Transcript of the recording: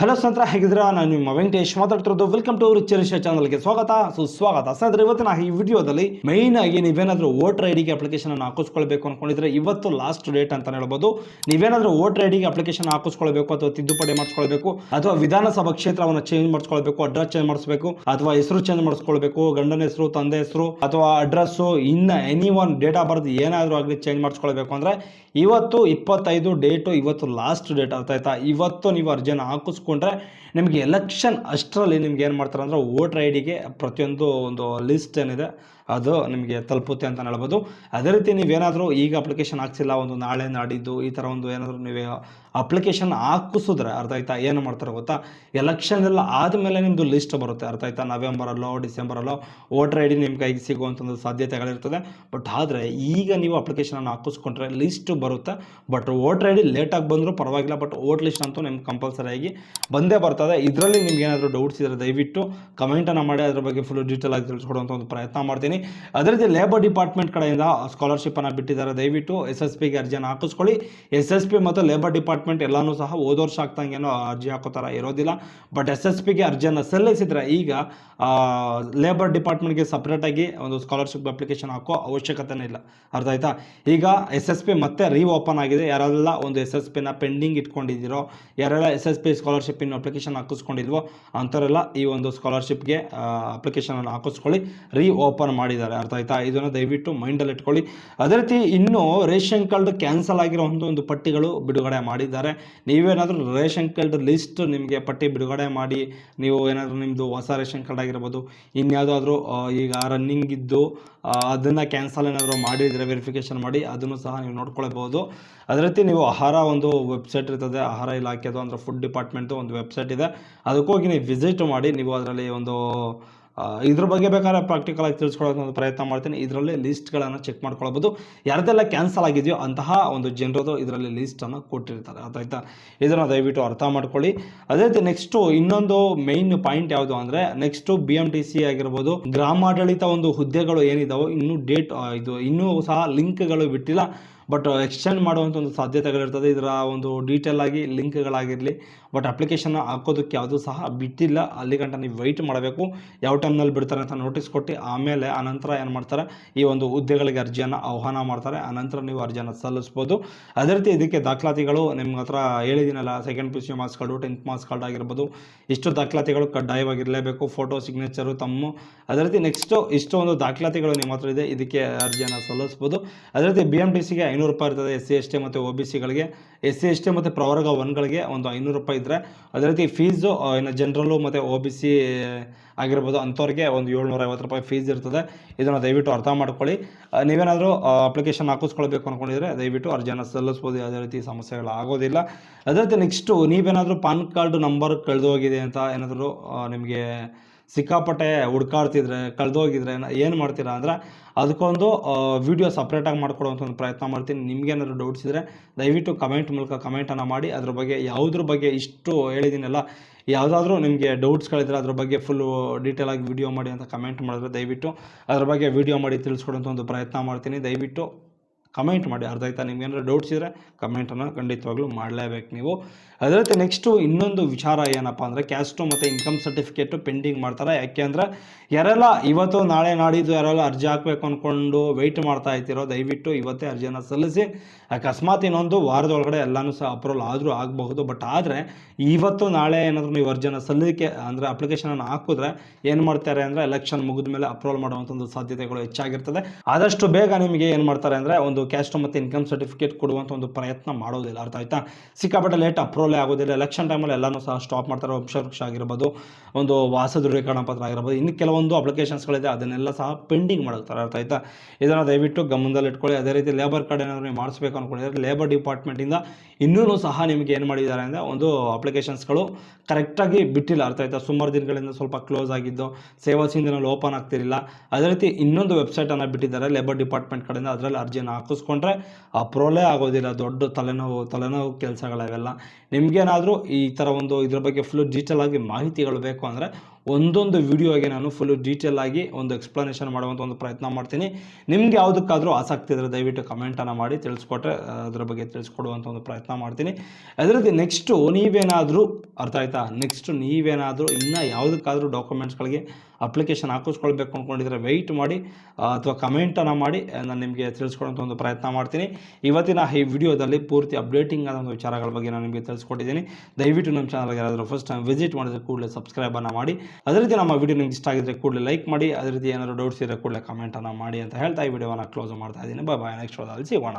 Hello ಸ್ನೇಹಿತರ, ಹೇಗಿದ್ದೀರಾ? ನಾನು ನಿಮ್ಮ ವೆಂಕಟೇಶ್ ಮಾತಾಡ್ತಿರೋದು ವೆಲ್ಕಮ್ ಟು ರಿಚ್ ಚಾನಲ್ಗೆ ಸ್ವಾಗತ. ಸುಸ್ವಾಗತ ಸ್ನೇಹಿತರೆ, ಇವತ್ತಿನ ಈ ವಿಡಿಯೋದಲ್ಲಿ ಮೈನ್ ಆಗಿ ನೀವೇನಾದರೂ ವೋಟರ್ ಐ ಡಿಗೆ ಅಪ್ಲಿಕೇಶನ್ ಅನ್ನು ಹಾಕಿಸ್ಕೊಳ್ಬೇಕು ಅನ್ಕೊಂಡಿದ್ರೆ ಇವತ್ತು ಲಾಸ್ಟ್ ಡೇಟ್ ಅಂತ ಹೇಳ್ಬೋದು. ನೀವೇನಾದರೂ ವೋಟರ್ ಐ ಡಿಗೆ ಅಪ್ಲಿಕೇಶನ್ ಹಾಕಿಸ್ಕೊಳ್ಬೇಕು ಅಥವಾ ತಿದ್ದುಪಡಿ ಮಾಡಿಸ್ಕೊಳ್ಬೇಕು ಅಥವಾ ವಿಧಾನಸಭಾ ಕ್ಷೇತ್ರವನ್ನು ಚೇಂಜ್ ಮಾಡಿಸ್ಕೊಳ್ಬೇಕು ಅಡ್ರೆಸ್ ಚೇಂಜ್ ಮಾಡಿಸ್ಬೇಕು, ಅಥವಾ ಹೆಸರು ಚೇಂಜ್ ಮಾಡಿಸ್ಕೊಳ್ಬೇಕು, ಗಂಡನ ಹೆಸರು, ತಂದೆ ಹೆಸರು, ಅಥವಾ ಅಡ್ರೆಸ್ಸು ಇನ್ನ any one date of birth ಏನಾದರೂ ಆಗಲಿ ಚೇಂಜ್ ಮಾಡಿಸ್ಕೊಳ್ಬೇಕು ಅಂದ್ರೆ ಇವತ್ತು ಇಪ್ಪತ್ತೈದು ಡೇಟು ಇವತ್ತು ಲಾಸ್ಟ್ ಡೇಟ್ ಅರ್ಥ ಆಯ್ತಾ ಇವತ್ತು ನೀವು ಅರ್ಜಿಯನ್ನು ಹಾಕಿಸ್ಕೊಂಡ್ರೆ ನಿಮಗೆ ಎಲೆಕ್ಷನ್ ಅಷ್ಟರಲ್ಲಿ ನಿಮ್ಗೆ ಏನು ಮಾಡ್ತಾರೆ ಅಂದರೆ ವೋಟ್ರ್ ಐ ಡಿಗೆ ಪ್ರತಿಯೊಂದು ಒಂದು ಲಿಸ್ಟ್ ಏನಿದೆ ಅದು ನಿಮಗೆ ತಲುಪುತ್ತೆ ಅಂತ ಹೇಳ್ಬೋದು. ಅದೇ ರೀತಿ ನೀವೇನಾದರೂ ಈಗ ಅಪ್ಲಿಕೇಶನ್ ಹಾಕ್ಸಿಲ್ಲ, ಒಂದು ನಾಳೆ ನಾಡಿದ್ದು ಈ ಥರ ಒಂದು ಏನಾದರೂ ನೀವು ಅಪ್ಲಿಕೇಶನ್ ಹಾಕಿಸಿದ್ರೆ ಅರ್ಥ ಆಯ್ತಾ? ಏನು ಮಾಡ್ತಾರೆ ಗೊತ್ತಾ? ಎಲೆಕ್ಷನ್ ಎಲ್ಲ ಆದಮೇಲೆ ನಿಮ್ಮದು ಲಿಸ್ಟ್ ಬರುತ್ತೆ. ಅರ್ಥ ಆಯ್ತಾ? ನವೆಂಬರಲ್ಲೋ, ಡಿಸೆಂಬರಲ್ಲೋ ವೋಟರ್ ಐ ಡಿ ನಿಮ್ಮ ಕೈಗೆ ಸಿಗುವಂಥ ಒಂದು ಸಾಧ್ಯತೆಗಳಿರ್ತದೆ. ಬಟ್ ಆದರೆ ಈಗ ನೀವು ಅಪ್ಲಿಕೇಶನನ್ನು ಹಾಕಿಸ್ಕೊಂಡ್ರೆ ಲಿಸ್ಟ್ ಬರುತ್ತೆ. ಬಟ್ ವೋಟರ್ ಐ ಡಿ ಲೇಟಾಗಿ ಬಂದರೂ ಪರವಾಗಿಲ್ಲ. ಬಟ್ ವೋಟ್ ಲಿಸ್ಟ್ ಅಂತೂ ನಿಮ್ಗೆ ಕಂಪಲ್ಸರಿಯಾಗಿ ಬಂದೇ ಬರ್ತದೆ. ಇದರಲ್ಲಿ ನಿಮ್ಗೆ ಏನಾದರೂ ಡೌಟ್ಸ್ ಇದ್ದರೆ ದಯವಿಟ್ಟು ಕಮೆಂಟನ್ನು ಮಾಡಿ. ಅದ್ರ ಬಗ್ಗೆ ಫುಲ್ ಡೀಟೇಲ್ ಆಗಿ ತಿಳಿಸ್ಕೊಡುವಂಥ ಒಂದು ಪ್ರಯತ್ನ ಮಾಡ್ತೀನಿ. ಅದೇ ರೀತಿ ಲೇಬರ್ ಡಿಪಾರ್ಟ್ಮೆಂಟ್ ಕಡೆಯಿಂದ ಸ್ಕಾಲರ್ಶಿಪ್ಪನ್ನು ಬಿಟ್ಟಿದ್ದಾರೆ. ದಯವಿಟ್ಟು ಎಸ್ ಎಸ್ ಪಿಗೆ ಅರ್ಜಿಯನ್ನು ಹಾಕಿಸ್ಕೊಳ್ಳಿ. ಎಸ್ ಎಸ್ ಪಿ ಮತ್ತು ಲೇಬರ್ ಡಿಪಾರ್ಟ್ಮೆಂಟ್ ಎಲ್ಲನೂ ಸಹ ಹೋದ ವರ್ಷ ಆಗ್ತಂಗೇನೋ ಅರ್ಜಿ ಹಾಕೋ ಥರ ಇರೋದಿಲ್ಲ. ಬಟ್ ಎಸ್ ಎಸ್ ಪಿಗೆ ಅರ್ಜಿಯನ್ನು ಸಲ್ಲಿಸಿದರೆ ಈಗ ಲೇಬರ್ ಡಿಪಾರ್ಟ್ಮೆಂಟ್ಗೆ ಸಪ್ರೇಟಾಗಿ ಒಂದು ಸ್ಕಾಲರ್ಶಿಪ್ ಅಪ್ಲಿಕೇಶನ್ ಹಾಕೋ ಅವಶ್ಯಕತೆನೇ ಇಲ್ಲ. ಅರ್ಥ ಆಯ್ತಾ? ಈಗ ಎಸ್ ಎಸ್ ಪಿ ಮತ್ತೆ ರೀ ಓಪನ್ ಆಗಿದೆ. ಯಾರೆಲ್ಲ ಒಂದು ಎಸ್ ಎಸ್ ಪಿನ ಪೆಂಡಿಂಗ್ ಇಟ್ಕೊಂಡಿದ್ದೀರೋ, ಯಾರೆಲ್ಲ ಎಸ್ ಎಸ್ ಪಿ ಸ್ಕಾಲರ್ಶಿಪ್ ಇನ್ನು ಅಪ್ಲಿಕೇಶನ್ ಹಾಕಿಸ್ಕೊಂಡಿದ್ವೋ ಅಂಥವರೆಲ್ಲ ಈ ಒಂದು ಸ್ಕಾಲರ್ಶಿಪ್ಗೆ ಅಪ್ಲಿಕೇಶನ್ ಹಾಕಿಸ್ಕೊಳ್ಳಿ. ರೀ ಓಪನ್ ಮಾಡಿದ್ದಾರೆ. ಅರ್ಥ ಆಯ್ತಾ? ಇದನ್ನು ದಯವಿಟ್ಟು ಮೈಂಡಲ್ಲಿ ಇಟ್ಕೊಳ್ಳಿ. ಅದೇ ರೀತಿ ಇನ್ನೂ ರೇಷನ್ ಕಾರ್ಡ್ ಕ್ಯಾನ್ಸಲ್ ಆಗಿರುವಂಥ ಒಂದು ಪಟ್ಟಿಗಳು ಬಿಡುಗಡೆ ಮಾಡಿದ್ದಾರೆ. ನೀವೇನಾದರೂ ರೇಷನ್ ಕಾರ್ಡ್ ಲಿಸ್ಟ್ ನಿಮಗೆ ಪಟ್ಟಿ ಬಿಡುಗಡೆ ಮಾಡಿ, ನೀವು ಏನಾದರೂ ನಿಮ್ಮದು ಹೊಸ ರೇಷನ್ ಕಾರ್ಡ್ ಆಗಿರ್ಬೋದು, ಇನ್ಯಾವುದಾದ್ರೂ ಈಗ ರನ್ನಿಂಗ್ ಇದ್ದು ಅದನ್ನು ಕ್ಯಾನ್ಸಲ್ ಏನಾದರೂ ಮಾಡಿದರೆ ವೆರಿಫಿಕೇಷನ್ ಮಾಡಿ, ಅದನ್ನು ಸಹ ನೀವು ನೋಡ್ಕೊಳ್ಬೋದು. ಅದೇ ರೀತಿ ನೀವು ಆಹಾರ ಒಂದು ವೆಬ್ಸೈಟ್ ಇರ್ತದೆ, ಆಹಾರ ಇಲಾಖೆದು ಅಂದರೆ ಫುಡ್ ಡಿಪಾರ್ಟ್ಮೆಂಟ್ದು ಒಂದು ವೆಬ್ಸೈಟ್ ಇದೆ. ಅದಕ್ಕೋಗಿ ನೀವು ವಿಸಿಟ್ ಮಾಡಿ, ನೀವು ಅದರಲ್ಲಿ ಒಂದು ಇದ್ರ ಬಗ್ಗೆ ಬೇಕಾದ್ರೆ ಪ್ರಾಕ್ಟಿಕಲ್ ಆಗಿ ತಿಳ್ಸ್ಕೊಳ್ಳೋಕೆ ಒಂದು ಪ್ರಯತ್ನ ಮಾಡ್ತೀನಿ. ಇದರಲ್ಲಿ ಲಿಸ್ಟ್ಗಳನ್ನು ಚೆಕ್ ಮಾಡ್ಕೊಳ್ಬೋದು. ಯಾರ್ದೆಲ್ಲ ಕ್ಯಾನ್ಸಲ್ ಆಗಿದೆಯೋ ಅಂತಹ ಒಂದು ಜನರದು ಇದರಲ್ಲಿ ಲಿಸ್ಟನ್ನು ಕೊಟ್ಟಿರ್ತಾರೆ. ಅದಾಯ್ತಾ? ಇದನ್ನು ದಯವಿಟ್ಟು ಅರ್ಥ ಮಾಡ್ಕೊಳ್ಳಿ. ಅದೇ ರೀತಿ ನೆಕ್ಸ್ಟು ಇನ್ನೊಂದು ಮೈನ್ ಪಾಯಿಂಟ್ ಯಾವುದು ಅಂದರೆ next B M T C ಆಗಿರ್ಬೋದು, ಗ್ರಾಮಾಡಳಿತ ಒಂದು ಹುದ್ದೆಗಳು ಏನಿದಾವೋ, ಇನ್ನೂ ಡೇಟ್ ಇದು ಇನ್ನೂ ಸಹ ಲಿಂಕ್ಗಳು ಬಿಟ್ಟಿಲ್ಲ. ಬಟ್ ಎಕ್ಸ್ಚೇಂಜ್ ಮಾಡುವಂಥ ಒಂದು ಸಾಧ್ಯತೆಗಳಿರ್ತದೆ ಇದರ ಒಂದು ಡೀಟೇಲ್ ಆಗಿ ಲಿಂಕ್ಗಳಾಗಿರಲಿ. ಬಟ್ ಅಪ್ಲಿಕೇಶನ್ ಹಾಕೋದಕ್ಕೆ ಯಾವುದೂ ಸಹ ಬಿಟ್ಟಿಲ್ಲ. ಅಲ್ಲಿ ಗಂಟ ನೀವು ವೆಯ್ಟ್ ಮಾಡಬೇಕು. ಯಾವ ಟೈಮ್ನಲ್ಲಿ ಬಿಡ್ತಾರೆ ಅಂತ ನೋಟಿಸ್ ಕೊಟ್ಟು ಆಮೇಲೆ ಆನಂತರ ಏನು ಮಾಡ್ತಾರೆ? ಈ ಒಂದು ಹುದ್ದೆಗಳಿಗೆ ಅರ್ಜಿಯನ್ನು ಆಹ್ವಾನ ಮಾಡ್ತಾರೆ. ಆನಂತರ ನೀವು ಅರ್ಜಿಯನ್ನು ಸಲ್ಲಿಸ್ಬೋದು. ಅದೇ ರೀತಿ ಇದಕ್ಕೆ ದಾಖಲಾತಿಗಳು ನಿಮ್ಮ ಹತ್ರ ಹೇಳಿದ್ದೀನಲ್ಲ second P C marks card tenth marks card ಆಗಿರ್ಬೋದು. ಇಷ್ಟು ದಾಖಲಾತಿಗಳು ಕಡ್ಡಾಯವಾಗಿರಲೇಬೇಕು. ಫೋಟೋ ಸಿಗ್ನೇಚರು ತಮ್ಮ ಅದೇ ರೀತಿ ನೆಕ್ಸ್ಟು ಇಷ್ಟೊಂದು ದಾಖಲಾತಿಗಳು ನಿಮ್ಮ ಹತ್ರ ಇದೆ. ಇದಕ್ಕೆ ಅರ್ಜಿಯನ್ನು ಸಲ್ಲಿಸ್ಬೋದು. ಅದೇ ರೀತಿ ಬಿ ಎಂ ಟಿ ಸಿಗೆ ಐನೂರು ರೂಪಾಯಿ ಇರ್ತದೆ ಎಸ್ ಸಿ, ಎಸ್ ಟಿ ಮತ್ತು ಒ ಬಿ ಸಿಗಳಿಗೆ ಎಸ್ ಸಿ, ಎಸ್ ಟಿ ಮತ್ತು ಪ್ರವರ್ಗ ಒನ್ಗಳಿಗೆ ಒಂದು ಐನೂರು ರೂಪಾಯಿ ಇದ್ದರೆ ಅದೇ ರೀತಿ ಫೀಸು ಇನ್ನು ಜನರಲ್ಲು ಮತ್ತು ಒ ಬಿ ಸಿ ಆಗಿರ್ಬೋದು ಅಂಥವ್ರಿಗೆ ಒಂದು ಏಳ್ನೂರ ಐವತ್ತು ರೂಪಾಯಿ ಫೀಸ್ ಇರ್ತದೆ. ಇದನ್ನು ದಯವಿಟ್ಟು ಅರ್ಥ ಮಾಡ್ಕೊಳ್ಳಿ. ನೀವೇನಾದರೂ ಅಪ್ಲಿಕೇಶನ್ ಹಾಕಿಸ್ಕೊಳ್ಬೇಕು ಅಂದ್ಕೊಂಡಿದ್ರೆ ದಯವಿಟ್ಟು ಅರ್ಜಿಯನ್ನು ಸಲ್ಲಿಸ್ಬೋದು. ಯಾವುದೇ ರೀತಿ ಸಮಸ್ಯೆಗಳು ಆಗೋದಿಲ್ಲ. ಅದೇ ರೀತಿ ನೆಕ್ಸ್ಟು ನೀವೇನಾದರೂ ಪಾನ್ ಕಾರ್ಡ್ ನಂಬರ್ ಕಳೆದೋಗಿದೆ ಅಂತ ಏನಾದರೂ ನಿಮಗೆ ಸಿಕ್ಕಾಪಟ್ಟೆ ಹುಡ್ಕಾಡ್ತಿದ್ರೆ, ಕಳೆದೋಗಿದ್ರೆ ಏನು ಮಾಡ್ತೀರಾ ಅಂದರೆ ಅದಕ್ಕೊಂದು ವಿಡಿಯೋ ಸಪ್ರೇಟಾಗಿ ಮಾಡ್ಕೊಡುವಂಥ ಒಂದು ಪ್ರಯತ್ನ ಮಾಡ್ತೀನಿ. ನಿಮಗೇನಾದ್ರು ಡೌಟ್ಸ್ ಇದ್ದರೆ ದಯವಿಟ್ಟು ಕಮೆಂಟ್ ಮೂಲಕ ಕಮೆಂಟನ್ನು ಮಾಡಿ. ಅದ್ರ ಬಗ್ಗೆ ಯಾವುದ್ರ ಬಗ್ಗೆ ಇಷ್ಟು ಹೇಳಿದ್ದೀನಲ್ಲ ಯಾವುದಾದ್ರೂ ನಿಮಗೆ ಡೌಟ್ಸ್ಗಳಿದ್ರೆ ಅದ್ರ ಬಗ್ಗೆ ಫುಲ್ಲು ಡೀಟೇಲಾಗಿ ವಿಡಿಯೋ ಮಾಡಿ ಅಂತ ಕಮೆಂಟ್ ಮಾಡಿದ್ರೆ ದಯವಿಟ್ಟು ಅದ್ರ ಬಗ್ಗೆ ವಿಡಿಯೋ ಮಾಡಿ ತಿಳಿಸ್ಕೊಡೋಂಥ ಒಂದು ಪ್ರಯತ್ನ ಮಾಡ್ತೀನಿ. ದಯವಿಟ್ಟು ಕಮೆಂಟ್ ಮಾಡಿ, ಅರ್ಧ ಆಯ್ತಾ? ನಿಮ್ಗೆ ಏನಾದ್ರು ಡೌಟ್ಸ್ ಇದ್ದರೆ ಕಮೆಂಟನ್ನು ಖಂಡಿತವಾಗ್ಲೂ ಮಾಡಲೇಬೇಕು ನೀವು. ಅದೇ ರೀತಿ ನೆಕ್ಸ್ಟು ಇನ್ನೊಂದು ವಿಚಾರ ಏನಪ್ಪ ಅಂದರೆ ಕ್ಯಾಸ್ಟು ಮತ್ತು ಇನ್ಕಮ್ ಸರ್ಟಿಫಿಕೇಟು ಪೆಂಡಿಂಗ್ ಮಾಡ್ತಾರೆ. ಯಾಕೆ ಅಂದರೆ, ಯಾರೆಲ್ಲ ಇವತ್ತು ನಾಳೆ ನಾಡಿದ್ದು ಯಾರೆಲ್ಲ ಅರ್ಜಿ ಹಾಕಬೇಕು ಅಂದ್ಕೊಂಡು ವೆಯ್ಟ್ ಮಾಡ್ತಾ ಇರ್ತೀರೋ, ದಯವಿಟ್ಟು ಇವತ್ತೇ ಅರ್ಜಿಯನ್ನು ಸಲ್ಲಿಸಿ. ಅಕಸ್ಮಾತ್ ಇನ್ನೊಂದು ವಾರದೊಳಗಡೆ ಎಲ್ಲಾನು ಎಲ್ಲನೂ ಸಹ ಅಪ್ರೂವಲ್ ಆದರೂ ಆಗಬಹುದು. ಬಟ್ ಆದರೆ, ಇವತ್ತು ನಾಳೆ ಏನಾದರೂ ನೀವು ಅರ್ಜಿಯನ್ನು ಸಲ್ಲಿಕೆ, ಅಂದರೆ ಅಪ್ಲಿಕೇಶನನ್ನು ಹಾಕಿದ್ರೆ ಏನು ಮಾಡ್ತಾರೆ ಅಂದರೆ ಎಲೆಕ್ಷನ್ ಮುಗಿದ ಮೇಲೆ ಅಪ್ರೂವಲ್ ಮಾಡುವಂಥ ಒಂದು ಸಾಧ್ಯತೆಗಳು ಹೆಚ್ಚಾಗಿರ್ತದೆ. ಆದಷ್ಟು ಬೇಗ ನಿಮಗೆ ಏನು ಮಾಡ್ತಾರೆ ಅಂದರೆ, ಒಂದು ಕ್ಯಾಸ್ಟ್ ಮತ್ತು ಇನ್ಕಮ್ ಸರ್ಟಿಫಿಕೇಟ್ ಕೊಡುವಂಥ ಒಂದು ಪ್ರಯತ್ನ ಮಾಡೋದಿಲ್ಲ. ಅರ್ಥ ಆಯ್ತಾ? ಸಿಕ್ಕಾಪಟ್ಟೆ ಲೇಟ್ ಅಪ್ರೂವಲೇ ಆಗೋದಿಲ್ಲ. ಎಲೆಕ್ಷನ್ ಟೈಮಲ್ಲಿ ಎಲ್ಲನೂ ಸಹ ಸ್ಟಾಪ್ ಮಾಡ್ತಾರೆ. ವಂಶವೃಕ್ಷ ಆಗಿರ್ಬೋದು, ಒಂದು ವಾಸ ದೃಢೀಕರಣ ಪತ್ರ ಆಗಿರ್ಬೋದು, ಇನ್ನು ಕೆಲವೊಂದು ಅಪ್ಲಿಕೇಶನ್ಸ್ಗಳಿದೆ ಅದನ್ನೆಲ್ಲ ಸಹ ಪೆಂಡಿಂಗ್ ಮಾಡ್ತಾರೆ. ಅರ್ಥ ಆಯ್ತಾ? ಇದನ್ನು ದಯವಿಟ್ಟು ಗಮನದಲ್ಲಿ ಇಟ್ಕೊಳ್ಳಿ. ಅದೇ ರೀತಿ ಲೇಬರ್ ಕಾರ್ಡ್ ಏನಾದರೂ ನೀವು ಮಾಡಿಸ್ಬೇಕು ಅಂದ್ಕೊಂಡಿದ್ರೆ ಲೇಬರ್ ಡಿಪಾರ್ಟ್ಮೆಂಟಿಂದ ಇನ್ನೂ ಸಹ ನಿಮಗೆ ಏನು ಮಾಡಿದ್ದಾರೆ ಅಂದರೆ ಒಂದು ಅಪ್ಲಿಕೇಶನ್ಸ್ಗಳು ಕರೆಕ್ಟಾಗಿ ಬಿಟ್ಟಿಲ್ಲ. ಅರ್ಥ ಆಯ್ತಾ? ಸುಮಾರು ದಿನಗಳಿಂದ ಸ್ವಲ್ಪ ಕ್ಲೋಸ್ ಆಗಿದ್ದು, ಸೇವಾ ಸಿಂಧನಲ್ಲಿ ಓಪನ್ ಆಗ್ತಿರಲಿಲ್ಲ. ಅದೇ ರೀತಿ ಇನ್ನೊಂದು ವೆಬ್ಸೈಟನ್ನು ಬಿಟ್ಟಿದ್ದಾರೆ ಲೇಬರ್ ಡಿಪಾರ್ಟ್ಮೆಂಟ್ ಕಡೆಯಿಂದ. ಅದರಲ್ಲಿ ಅರ್ಜಿಯನ್ನು ಹಾಕಿಸ್ಕೊಂಡ್ರೆ ಪ್ರೋಲೇ ಆಗೋದಿಲ್ಲ ದೊಡ್ಡ ತಲೆನೋವು ತಲೆನೋವು ಕೆಲಸಗಳವೆಲ್ಲ ನಿಮಗೇನಾದರೂ ಈ ಥರ ಒಂದು ಇದ್ರ ಬಗ್ಗೆ ಫುಲ್ ಡೀಟೇಲ್ ಆಗಿ ಮಾಹಿತಿಗಳು ಬೇಕು ಅಂದರೆ ಒಂದೊಂದು ವಿಡಿಯೋಗೆ ನಾನು ಫುಲ್ಲು ಡೀಟೇಲ್ ಆಗಿ ಒಂದು ಎಕ್ಸ್ಪ್ಲನೇಷನ್ ಮಾಡುವಂಥ ಒಂದು ಪ್ರಯತ್ನ ಮಾಡ್ತೀನಿ. ನಿಮ್ಗೆ ಯಾವುದಕ್ಕಾದರೂ ಆಸಕ್ತಿ ಇದ್ದರೆ ದಯವಿಟ್ಟು ಕಮೆಂಟನ್ನು ಮಾಡಿ, ತಿಳಿಸ್ಕೊಟ್ರೆ ಅದರ ಬಗ್ಗೆ ತಿಳಿಸ್ಕೊಡುವಂಥ ಒಂದು ಪ್ರಯತ್ನ ಮಾಡ್ತೀನಿ. ಅದೇ ರೀತಿ ನೆಕ್ಸ್ಟು ನೀವೇನಾದರೂ, ಅರ್ಥ ಆಯ್ತಾ? ನೆಕ್ಸ್ಟ್ ನೀವೇನಾದರೂ ಇನ್ನೂ ಯಾವುದಕ್ಕಾದರೂ ಡಾಕ್ಯುಮೆಂಟ್ಸ್ಗಳಿಗೆ ಅಪ್ಲಿಕೇಶನ್ ಹಾಕಿಸ್ಕೊಳ್ಬೇಕು ಅಂದ್ಕೊಂಡಿದ್ರೆ ವೆಯ್ಟ್ ಮಾಡಿ ಅಥವಾ ಕಮೆಂಟನ್ನು ಮಾಡಿ ನಾನು ನಿಮಗೆ ತಿಳಿಸ್ಕೊಡುವಂಥ ಒಂದು ಪ್ರಯತ್ನ ಮಾಡ್ತೀನಿ. ಇವತ್ತಿನ ಈ ವಿಡಿಯೋದಲ್ಲಿ ಪೂರ್ತಿ ಅಪ್ಡೇಟಿಂಗ್ ಆದ ಒಂದು ವಿಚಾರಗಳ ಬಗ್ಗೆ ನಾನು ನಿಮಗೆ ತಿಳಿಸ್ಕೊಟ್ಟಿದ್ದೀನಿ. ದಯವಿಟ್ಟು ನಮ್ಮ ಚಾನಲ್ಗೆ ಯಾರಾದರೂ ಫಸ್ಟ್ ಟೈಮ್ ವಿಸಿಟ್ ಮಾಡಿದ್ರೆ ಕೂಡಲೇ ಸಬ್ಸ್ಕ್ರೈಬನ್ನು ಮಾಡಿ. ಅದೇ ರೀತಿ ನಮ್ಮ ವಿಡಿಯೋ ನಿಮ್ಗೆ ಇಷ್ಟ ಆಗಿದ್ರೆ ಕೂಡಲೇ ಲೈಕ್ ಮಾಡಿ. ಅದೇ ರೀತಿ ಏನಾದರೂ ಡೌಟ್ಸ್ ಇದ್ದರೆ ಕೂಡಲೇ ಕಮೆಂಟನ್ನು ಮಾಡಿ ಅಂತ ಹೇಳ್ತಾ ಈ ವಿಡಿಯೋವನ್ನು ಕ್ಲೋಸ್ ಮಾಡ್ತಾ ಇದ್ದೀನಿ. ಬಾಯ್ ಬಾಯ್ ನೆಕ್ಸ್ಟ್ ಸಿಗೋಣ.